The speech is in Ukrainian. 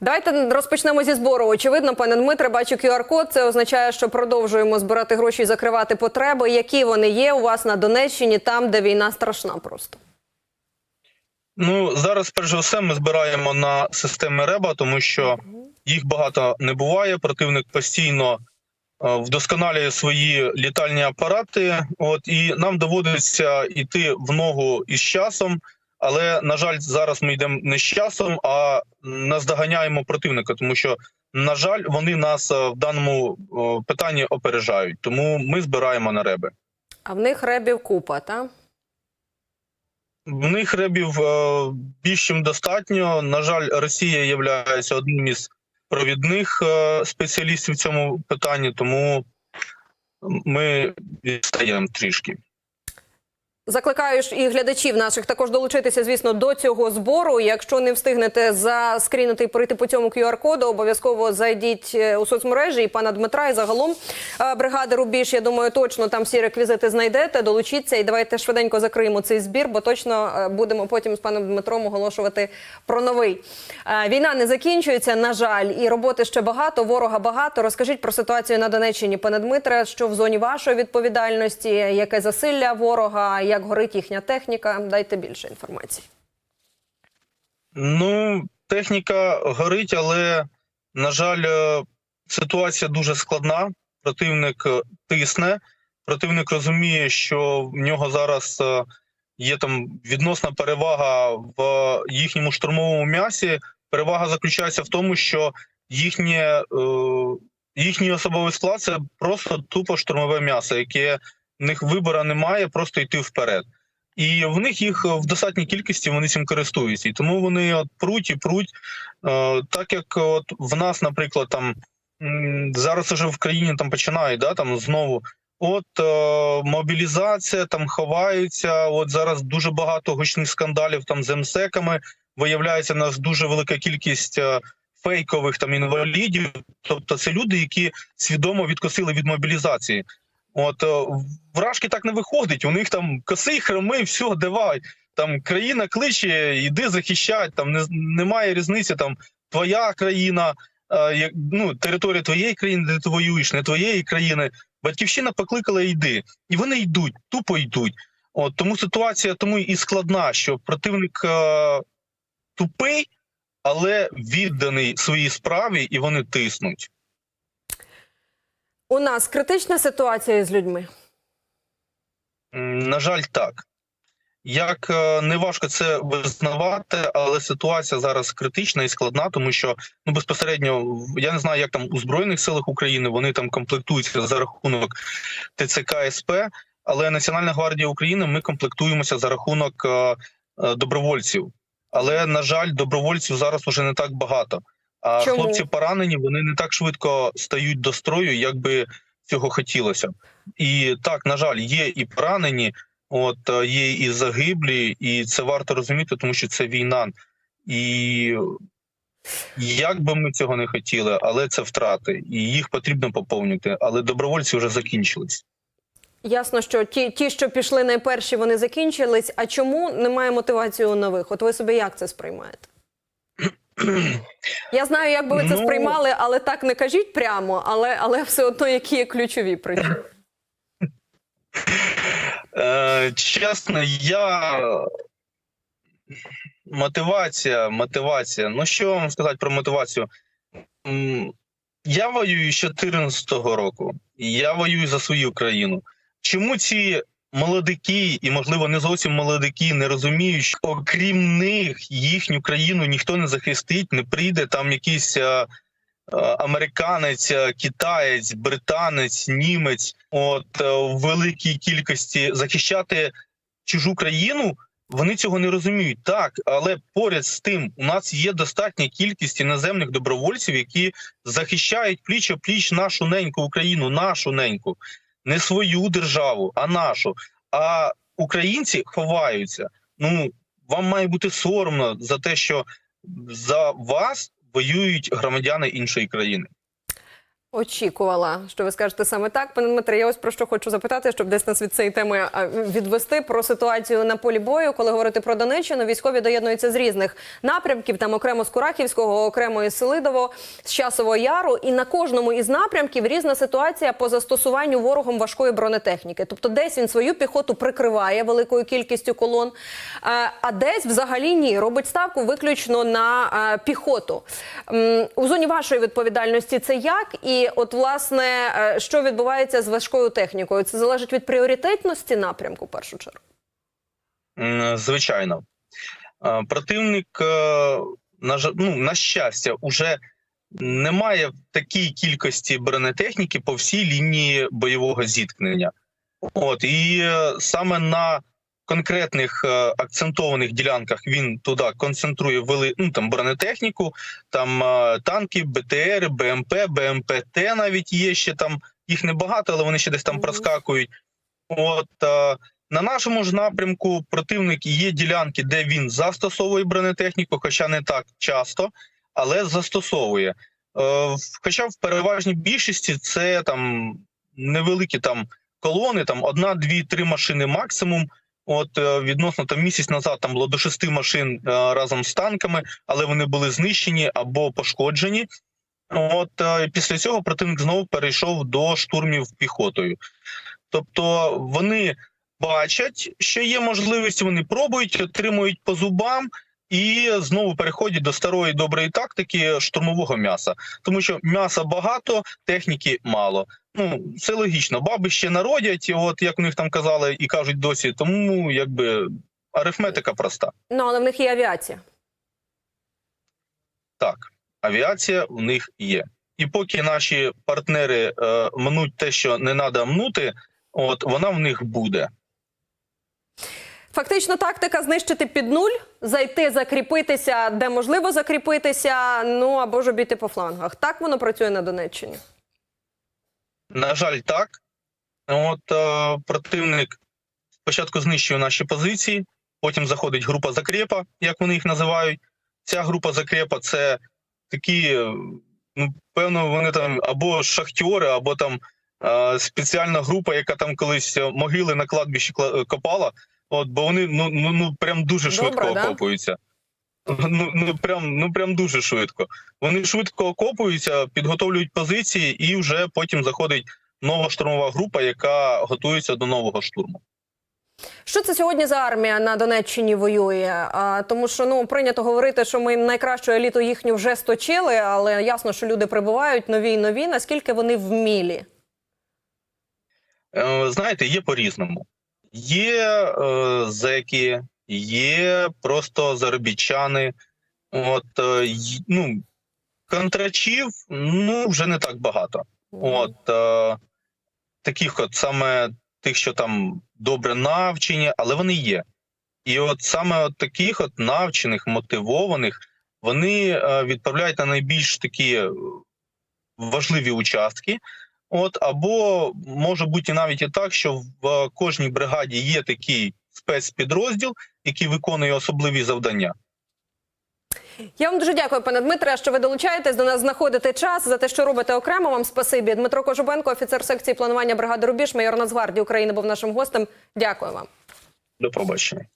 Давайте розпочнемо зі збору. Очевидно, пане Дмитре, бачу QR-код. Це означає, що продовжуємо збирати гроші і закривати потреби. Які вони є у вас на Донеччині, там, де війна страшна просто? Ну зараз, перш за все, ми збираємо на системи РЕБА, тому що їх багато не буває. Противник постійно е, вдосконалює свої літальні апарати. От і нам доводиться йти в ногу із часом. Але на жаль, зараз ми йдемо не з часом, а наздоганяємо противника, тому що на жаль, вони нас е, в даному питанні опережають. Тому ми збираємо на реби. А в них ребів купа, та? В них ребів е, більш чим достатньо. На жаль, Росія є одним із провідних е, спеціалістів в цьому питанні, тому ми відстаємо трішки. Закликаю ж і глядачів наших також долучитися, звісно, до цього збору. Якщо не встигнете заскрінити і перейти по цьому QR-коду, обов'язково зайдіть е, у соцмережі і пана Дмитра, і загалом е, бригади Рубіж. Я думаю, точно там всі реквізити знайдете. Долучіться і давайте швиденько закриємо цей збір, бо точно е, будемо потім з паном Дмитром оголошувати про новий. Війна не закінчується, на жаль, і роботи ще багато. Ворога багато. Розкажіть про ситуацію на Донеччині, пане Дмитре, що в зоні вашої відповідальності, яке засилля ворога, як горить їхня техніка. Дайте більше інформації. Ну, техніка горить, але на жаль, е, ситуація дуже складна. Противник е, тисне. Противник розуміє, що в нього зараз е, є там відносна перевага в їхньому штурмовому м'ясі. Перевага заключається в тому, що їхнє, е, їхній особовий склад це просто тупо штурмове м'ясо, яке в них вибору немає, просто йти вперед. І в них їх в достатній кількості вони цим користуються. І тому вони от пруть і пруть. Е, так як от в нас, наприклад, там зараз уже в країні там починають, да, там знову. От е, мобілізація, там ховаються. От зараз дуже багато гучних скандалів там з МСЕКами. Виявляється, у нас дуже велика кількість е, фейкових там інвалідів. Тобто, це люди, які свідомо відкосили від мобілізації. От е, вражки так не виходить. У них там коси, хроми, все, давай. Там країна кличе, іди захищай. Там не, немає різниці. Там твоя країна, е, ну територія твоєї країни, де ти воюєш, не твоєї країни. Батьківщина покликала йди, і вони йдуть, тупо йдуть. От тому ситуація тому і складна, що противник е, тупий, але відданий своїй справі, і вони тиснуть. У нас критична ситуація з людьми. На жаль, так. Як е, не важко це визнавати, але ситуація зараз критична і складна, тому що ну безпосередньо я не знаю, як там у збройних силах України вони там комплектуються за рахунок ТЦК СП, але Національна гвардія України ми комплектуємося за рахунок е, е, добровольців. Але на жаль, добровольців зараз уже не так багато. А Чому? хлопці поранені, вони не так швидко стають до строю, як би цього хотілося. І так, на жаль, є і поранені, от е, є і загиблі, і це варто розуміти, тому що це війна. І як би ми цього не хотіли, але це втрати, і їх потрібно поповнити. Але добровольці вже закінчились. Ясно, що ті, ті, що пішли найперші, вони закінчились. А чому немає мотивації у нових? От ви собі як це сприймаєте? Я знаю, як би ви це Ну- сприймали, але так не кажіть прямо, але, але все одно які є ключові причини. Е, чесно, я мотивація, мотивація. Ну що вам сказати про мотивацію? Я воюю з 14-го року. Я воюю за свою країну. Чому ці молодики, і можливо не зовсім молодики, не розуміють, що окрім них їхню країну ніхто не захистить, не прийде там якийсь. е, е, Американець, е, китаєць, британець, німець, от в великій кількості захищати чужу країну, вони цього не розуміють. Так, але поряд з тим, у нас є достатня кількість іноземних добровольців, які захищають пліч о пліч нашу неньку Україну, нашу неньку, не свою державу, а нашу. А українці ховаються. Ну вам має бути соромно за те, що за вас воюють громадяни іншої країни. Очікувала, що ви скажете саме так. Пане Дмитре, я ось про що хочу запитати, щоб десь нас від цієї теми відвести про ситуацію на полі бою. Коли говорити про Донеччину, військові доєднуються з різних напрямків, там окремо з Курахівського, окремо із Селидово, з Часового Яру. І на кожному із напрямків різна ситуація по застосуванню ворогом важкої бронетехніки. Тобто, десь він свою піхоту прикриває великою кількістю колон, а, десь взагалі ні. Робить ставку виключно на піхоту. У зоні вашої відповідальності це як? І от власне, е, що відбувається з важкою технікою? Це залежить від пріоритетності напрямку, в першу чергу. Звичайно. Е, Противник, е, на, ну, на щастя, уже не має такій кількості бронетехніки по всій лінії бойового зіткнення. От, і саме на конкретних е, акцентованих ділянках він туди концентрує вели, ну, там, бронетехніку, там е, танки, БТР, БМП, БМПТ навіть є ще там. Їх небагато, але вони ще десь там проскакують. От е, на нашому ж напрямку противник є ділянки, де він застосовує бронетехніку, хоча не так часто, але застосовує. Е, Хоча в переважній більшості це там невеликі там колони, там одна, дві, три машини максимум. От е, відносно там місяць назад там було до шести машин е, разом з танками, але вони були знищені або пошкоджені. От е, після цього противник знову перейшов до штурмів піхотою. Тобто вони бачать, що є можливість, вони пробують, отримують по зубам і знову переходять до старої доброї тактики штурмового м'яса, тому що м'яса багато, техніки мало. Ну це логічно. Баби ще народять, от як у них там казали і кажуть досі. Тому якби арифметика проста. Ну але в них є авіація. Так, авіація в них є. І поки наші партнери е, мнуть те, що не треба мнути, от вона в них буде. Фактично, тактика знищити під нуль, зайти, закріпитися, де можливо закріпитися, ну або ж обійти по флангах. Так воно працює на Донеччині. На жаль, так. От е, противник спочатку знищує наші позиції, потім заходить група закрепа, як вони їх називають. Ця група закрепа це такі, ну певно, вони там або шахтери, або там е, спеціальна група, яка там колись е, могили на кладбищі копала. От, бо вони ну, ну, ну прям дуже Добре, швидко да? окопуються. Ну, ну прям ну прям дуже швидко. Вони швидко окопуються, підготовлюють позиції, і вже потім заходить нова штурмова група, яка готується до нового штурму. Що це сьогодні за армія на Донеччині воює? А, тому що ну прийнято говорити, що ми найкращу еліту їхню вже сточили, але ясно, що люди прибувають нові й нові. Наскільки вони вмілі? Е, знаєте, є по-різному. Є е, зеки, є просто заробітчани. От е, ну, контрачів ну вже не так багато. От е, таких, от саме тих, що там добре навчені, але вони є. І от саме от таких от навчених, мотивованих, вони е, відправляють на найбільш такі важливі участки. От або може бути навіть і так, що в кожній бригаді є такий спецпідрозділ, який виконує особливі завдання. Я вам дуже дякую, пане Дмитре, що ви долучаєтесь до нас, знаходите час за те, що робите окремо. Вам спасибі. Дмитро Кожубенко, офіцер секції планування бригади Рубіж, майор Нацгвардії України, був нашим гостем. Дякую вам. До побачення.